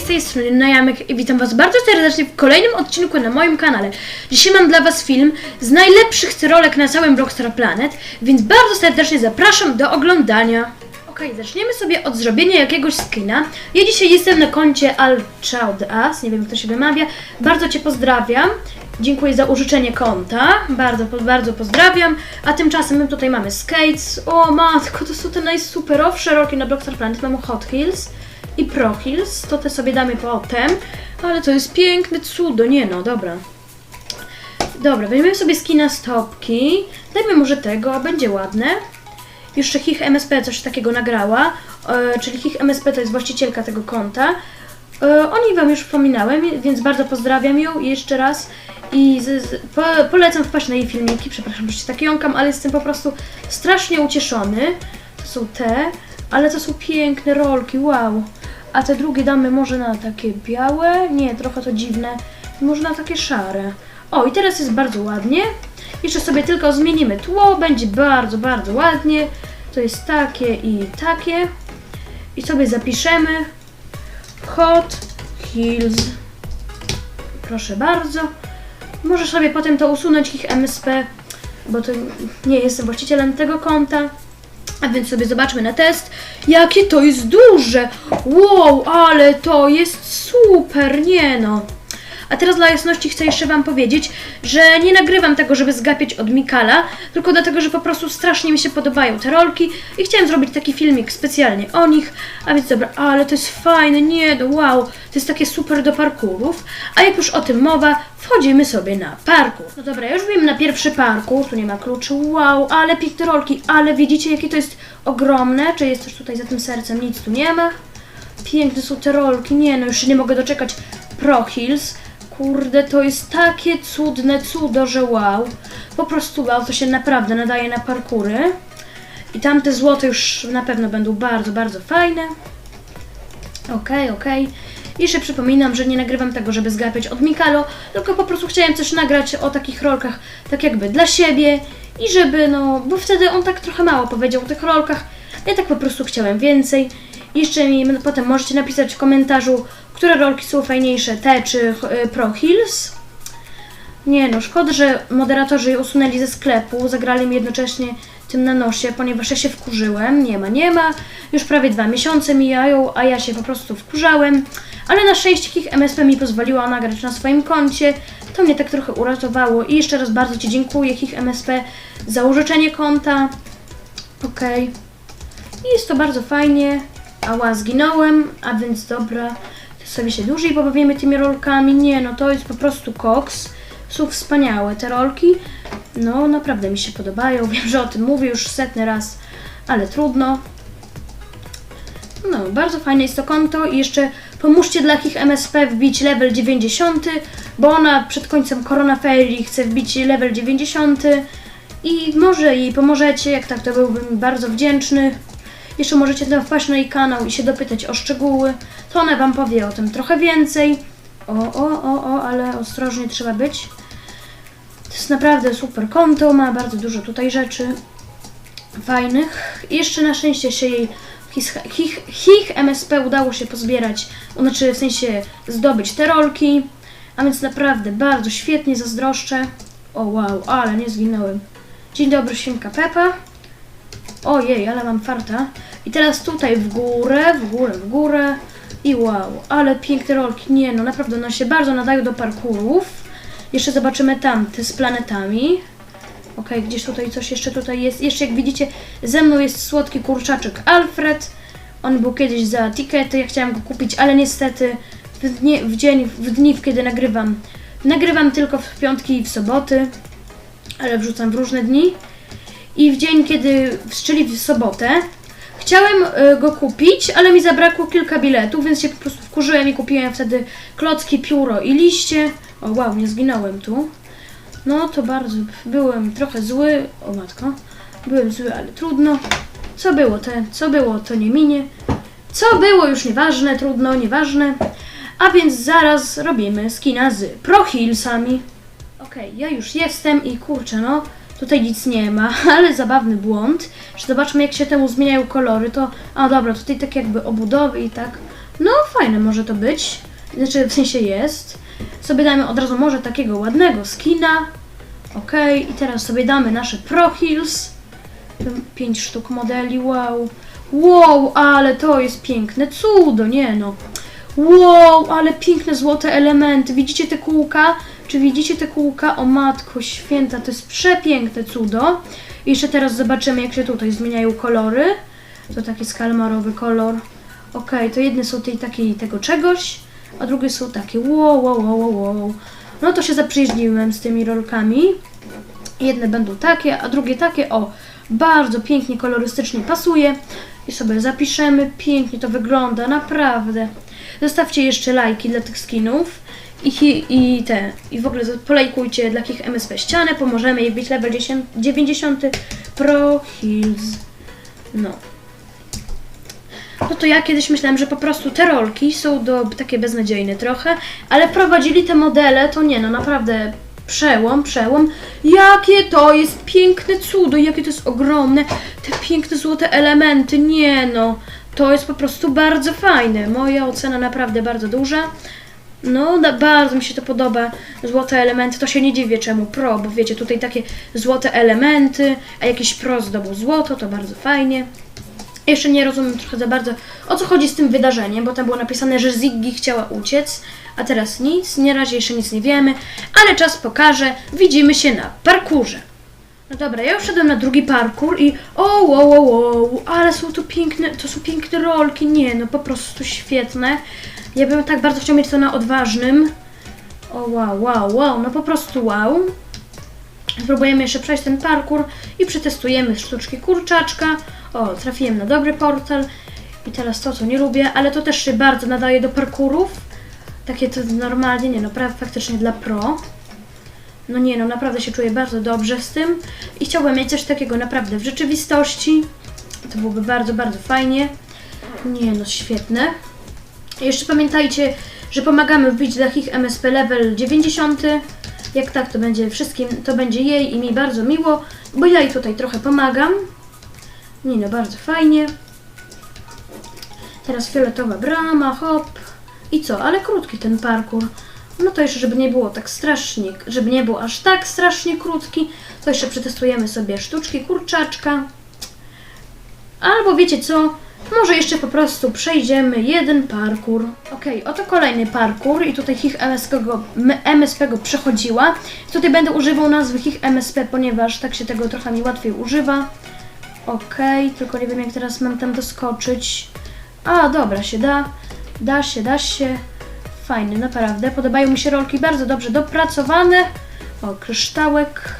z tej strony Najamek i witam Was bardzo serdecznie w kolejnym odcinku na moim kanale. Dzisiaj mam dla Was film z najlepszych trolek na całym Blockstar Planet, więc bardzo serdecznie zapraszam do oglądania. Okej, zaczniemy sobie od zrobienia jakiegoś skina. Ja dzisiaj jestem na koncie Alchaudas, nie wiem jak to się wymawia. Bardzo Cię pozdrawiam. Dziękuję za użyczenie konta. Bardzo, bardzo pozdrawiam. A tymczasem my tutaj mamy skates. O matko, to są te najsuperowsze roki na Blockstar Planet. Mamy Hot Hills i Pro Hills. To te sobie damy potem. Ale to jest piękne cudo. Nie no, dobra. Dobra, weźmiemy sobie skina stopki. Dajmy może tego, będzie ładne. Jeszcze Hich MSP coś takiego nagrała, e, czyli Hich MSP to jest właścicielka tego konta. E, o niej Wam już wspominałem, więc bardzo pozdrawiam ją jeszcze raz i z, z, po, polecam wpaść na jej filmiki. Przepraszam, że się tak jąkam, ale jestem po prostu strasznie ucieszony. To są te, ale to są piękne rolki, wow. A te drugie damy może na takie białe, nie, trochę to dziwne, może na takie szare. O, i teraz jest bardzo ładnie. Jeszcze sobie tylko zmienimy tło, będzie bardzo, bardzo ładnie. To jest takie i takie. I sobie zapiszemy Hot Hills. Proszę bardzo. Możesz sobie potem to usunąć ich MSP, bo to nie jestem właścicielem tego konta. A więc sobie zobaczmy na test, jakie to jest duże. Wow, ale to jest super, nie no. A teraz dla jasności chcę jeszcze Wam powiedzieć, że nie nagrywam tego, żeby zgapiać od Mikala, tylko dlatego, że po prostu strasznie mi się podobają te rolki i chciałem zrobić taki filmik specjalnie o nich. A więc dobra, ale to jest fajne, nie no, wow, to jest takie super do parkurów. A jak już o tym mowa, wchodzimy sobie na parkour. No dobra, już wiem na pierwszy parkour, tu nie ma kluczy, wow, ale piękne rolki, ale widzicie jakie to jest ogromne, czy jest coś tutaj za tym sercem, nic tu nie ma. Piękne są te rolki, nie no, już się nie mogę doczekać Pro Hills. Kurde, to jest takie cudne cudo, że wow. Po prostu wow, to się naprawdę nadaje na parkury. I tamte złote już na pewno będą bardzo, bardzo fajne. Okej, okej. Jeszcze przypominam, że nie nagrywam tego, żeby zgapiać od Mikalo, tylko po prostu chciałem coś nagrać o takich rolkach, tak jakby dla siebie i żeby, no, bo wtedy on tak trochę mało powiedział o tych rolkach, ja tak po prostu chciałem więcej. Jeszcze mi potem możecie napisać w komentarzu, które rolki są fajniejsze, te czy y, Pro Hills. Nie no, szkoda, że moderatorzy je usunęli ze sklepu, zagrali mi jednocześnie tym na nosie, ponieważ ja się wkurzyłem. Nie ma, nie ma. Już prawie dwa miesiące mijają, a ja się po prostu wkurzałem. Ale na szczęście ich MSP mi pozwoliła nagrać na swoim koncie. To mnie tak trochę uratowało. I jeszcze raz bardzo Ci dziękuję, ich MSP, za użyczenie konta. Okej. I jest to bardzo fajnie. Ała, zginąłem, a więc dobra. To sobie się dłużej pobawimy tymi rolkami. Nie, no to jest po prostu koks. Są wspaniałe te rolki. No, naprawdę mi się podobają. Wiem, że o tym mówię już setny raz, ale trudno. No, bardzo fajne jest to konto i jeszcze pomóżcie dla ich MSP wbić level 90, bo ona przed końcem Corona Ferii chce wbić level 90 i może jej pomożecie, jak tak to byłbym bardzo wdzięczny. Jeszcze możecie tam wpaść na jej kanał i się dopytać o szczegóły, to ona Wam powie o tym trochę więcej. O, o, o, o, ale ostrożnie trzeba być. To jest naprawdę super konto, ma bardzo dużo tutaj rzeczy fajnych. I jeszcze na szczęście się jej hich MSP udało się pozbierać, znaczy w sensie zdobyć te rolki. A więc naprawdę bardzo świetnie zazdroszczę. O wow, ale nie zginąłem. Dzień dobry, świnka Pepa. Ojej, ale mam farta. I teraz tutaj w górę, w górę, w górę. I wow, ale piękne rolki. Nie no, naprawdę one się bardzo nadają do parkurów. Jeszcze zobaczymy tamte z planetami. Okej, gdzieś tutaj coś jeszcze tutaj jest. Jeszcze jak widzicie, ze mną jest słodki kurczaczek Alfred. On był kiedyś za tikety, ja chciałam go kupić, ale niestety w, dnie, w dzień, w dni, kiedy nagrywam, nagrywam tylko w piątki i w soboty, ale wrzucam w różne dni. I w dzień, kiedy, czyli w sobotę, chciałem y, go kupić, ale mi zabrakło kilka biletów, więc się po prostu wkurzyłem i kupiłem wtedy klocki, pióro i liście. O wow, nie zginąłem tu. No to bardzo byłem trochę zły. O matko. Byłem zły, ale trudno. Co było te, co było, to nie minie. Co było, już nieważne, trudno, nieważne. A więc zaraz robimy skina z Pro Hillsami. Okej, ja już jestem i kurczę, no tutaj nic nie ma, ale zabawny błąd. Zobaczmy jak się temu zmieniają kolory, to... A dobra, tutaj tak jakby obudowy i tak. No fajne może to być. Znaczy, w sensie jest. Sobie damy od razu może takiego ładnego skina. Ok, i teraz sobie damy nasze Pro Heels. Pięć sztuk modeli, wow. Wow, ale to jest piękne cudo, nie no. Wow, ale piękne złote elementy. Widzicie te kółka? Czy widzicie te kółka? O matko święta, to jest przepiękne cudo. I jeszcze teraz zobaczymy, jak się tutaj zmieniają kolory. To taki skalmarowy kolor. Ok, to jedne są tej takiej tego czegoś, a drugie są takie wow, wow, wow, wow. No to się zaprzyjaźniłem z tymi rolkami. Jedne będą takie, a drugie takie. O, bardzo pięknie, kolorystycznie pasuje. I sobie zapiszemy. Pięknie to wygląda, naprawdę. Zostawcie jeszcze lajki dla tych skinów. I, i te, i w ogóle polajkujcie dla kich MSP ścianę, pomożemy jej wbić level 10, 90 Pro Heals. No. No to ja kiedyś myślałem, że po prostu te rolki są do, takie beznadziejne trochę, ale prowadzili te modele, to nie no, naprawdę przełom, przełom. Jakie to jest piękne cudo, jakie to jest ogromne, te piękne złote elementy, nie no. To jest po prostu bardzo fajne. Moja ocena naprawdę bardzo duża. No, na, bardzo mi się to podoba. Złote elementy, to się nie dziwię czemu pro, bo wiecie, tutaj takie złote elementy, a jakiś pro zdobył złoto, to bardzo fajnie. Jeszcze nie rozumiem trochę za bardzo o co chodzi z tym wydarzeniem, bo tam było napisane, że Ziggy chciała uciec, a teraz nic, na razie jeszcze nic nie wiemy, ale czas pokaże, widzimy się na parkurze. No dobra, ja już szedłem na drugi parkur i o, wow, wow, wow, ale są tu piękne, to są piękne rolki, nie no, po prostu świetne. Ja bym tak bardzo chciał mieć to na odważnym. O, wow, wow, wow, no po prostu wow. Spróbujemy jeszcze przejść ten parkour i przetestujemy sztuczki kurczaczka. O, trafiłem na dobry portal. I teraz to, co nie lubię, ale to też się bardzo nadaje do parkurów. Takie to normalnie, nie no, pra- faktycznie dla pro. No nie no, naprawdę się czuję bardzo dobrze z tym. I chciałbym mieć coś takiego naprawdę w rzeczywistości. To byłoby bardzo, bardzo fajnie. Nie no, świetne. Jeszcze pamiętajcie, że pomagamy wbić dla ich MSP level 90. Jak tak, to będzie wszystkim, to będzie jej i mi bardzo miło, bo ja jej tutaj trochę pomagam. Nie no, bardzo fajnie. Teraz fioletowa brama, hop. I co, ale krótki ten parkour. No to jeszcze, żeby nie było tak strasznie, żeby nie był aż tak strasznie krótki, to jeszcze przetestujemy sobie sztuczki kurczaczka. Albo wiecie co? Może jeszcze po prostu przejdziemy jeden parkour. Okej, oto kolejny parkour i tutaj HIH MSP go, MSP go przechodziła. Tutaj będę używał nazwy HIH MSP, ponieważ tak się tego trochę mi łatwiej używa. Okej, tylko nie wiem jak teraz mam tam doskoczyć. A, dobra, się da. Da się, da się. Fajny, naprawdę. Podobają mi się rolki bardzo dobrze dopracowane. O, kryształek.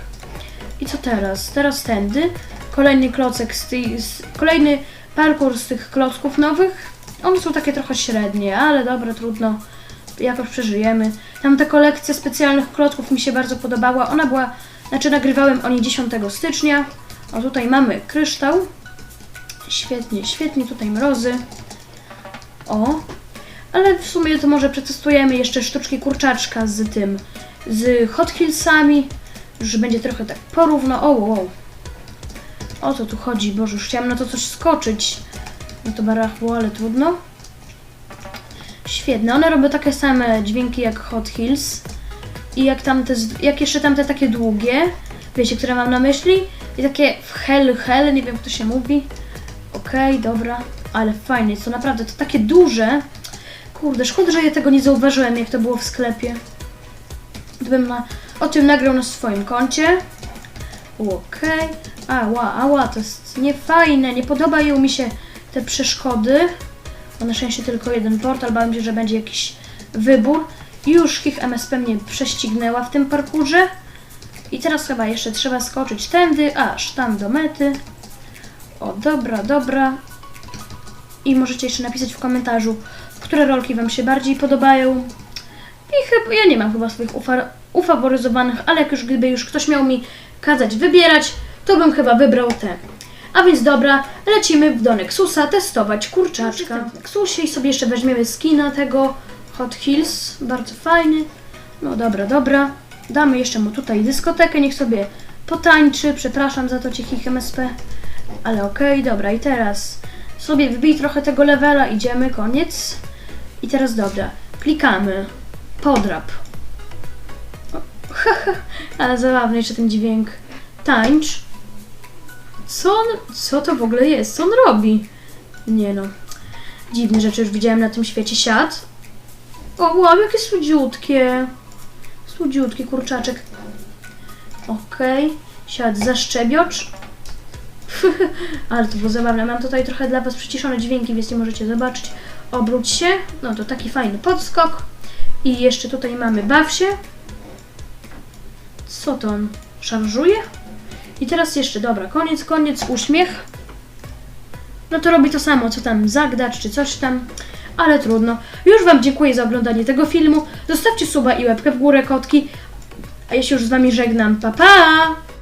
I co teraz? Teraz tędy. Kolejny klocek z tej, z, kolejny parkour z tych klocków nowych. One są takie trochę średnie, ale dobra, trudno. Jakoś przeżyjemy. Tam ta kolekcja specjalnych klocków mi się bardzo podobała. Ona była, znaczy nagrywałem o niej 10 stycznia. O, tutaj mamy kryształ. Świetnie, świetnie, tutaj mrozy. O, ale w sumie to może przetestujemy jeszcze sztuczki kurczaczka z tym, z Hot Hillsami. Już będzie trochę tak porówno. O, wow. O co tu chodzi? Boże, już chciałam na to coś skoczyć. No to barachło, ale trudno. Świetne. One robią takie same dźwięki jak Hot Hills. I jak tamte, jak jeszcze tamte takie długie. Wiecie, które mam na myśli? I takie w hell, hell, nie wiem jak to się mówi. Okej, dobra. Ale fajnie, to naprawdę, to takie duże. Kurde, szkoda, że ja tego nie zauważyłem, jak to było w sklepie. Gdybym na, o tym nagrał na swoim koncie. Okej. Ała, ała, to jest niefajne, nie podobają mi się te przeszkody. Bo na szczęście tylko jeden portal, bałem się, że będzie jakiś wybór. Już ich MSP mnie prześcignęła w tym parkurze. I teraz chyba jeszcze trzeba skoczyć tędy, aż tam do mety. O, dobra, dobra. I możecie jeszcze napisać w komentarzu, które rolki Wam się bardziej podobają. I chyba, ja nie mam chyba swoich ufa, ufaworyzowanych, ale jak już gdyby już ktoś miał mi kazać wybierać, to bym chyba wybrał te. A więc dobra, lecimy do Nexusa testować kurczaczka. W Nexusie i sobie jeszcze weźmiemy skina tego Hot Hills, bardzo fajny. No dobra, dobra. Damy jeszcze mu tutaj dyskotekę, niech sobie potańczy. Przepraszam za to cichich MSP. Ale okej, dobra. I teraz sobie wbij trochę tego levela, idziemy, koniec. I teraz dobra, klikamy. Podrap. Ale zabawny jeszcze ten dźwięk. Tańcz. Co on, co to w ogóle jest? Co on robi? Nie no. Dziwne rzeczy już widziałem na tym świecie. Siad. O, wow, jakie słodziutkie. Słodziutki kurczaczek. Okej. Siad zaszczebiocz. Ale to było zabawne. Mam tutaj trochę dla Was przyciszone dźwięki, więc nie możecie zobaczyć. Obróć się. No to taki fajny podskok. I jeszcze tutaj mamy baw się. Co to on? Szarżuje? I teraz jeszcze, dobra, koniec, koniec, uśmiech. No to robi to samo, co tam zagdacz, czy coś tam. Ale trudno. Już Wam dziękuję za oglądanie tego filmu. Zostawcie suba i łapkę w górę, kotki. A ja się już z Wami żegnam. Pa, pa!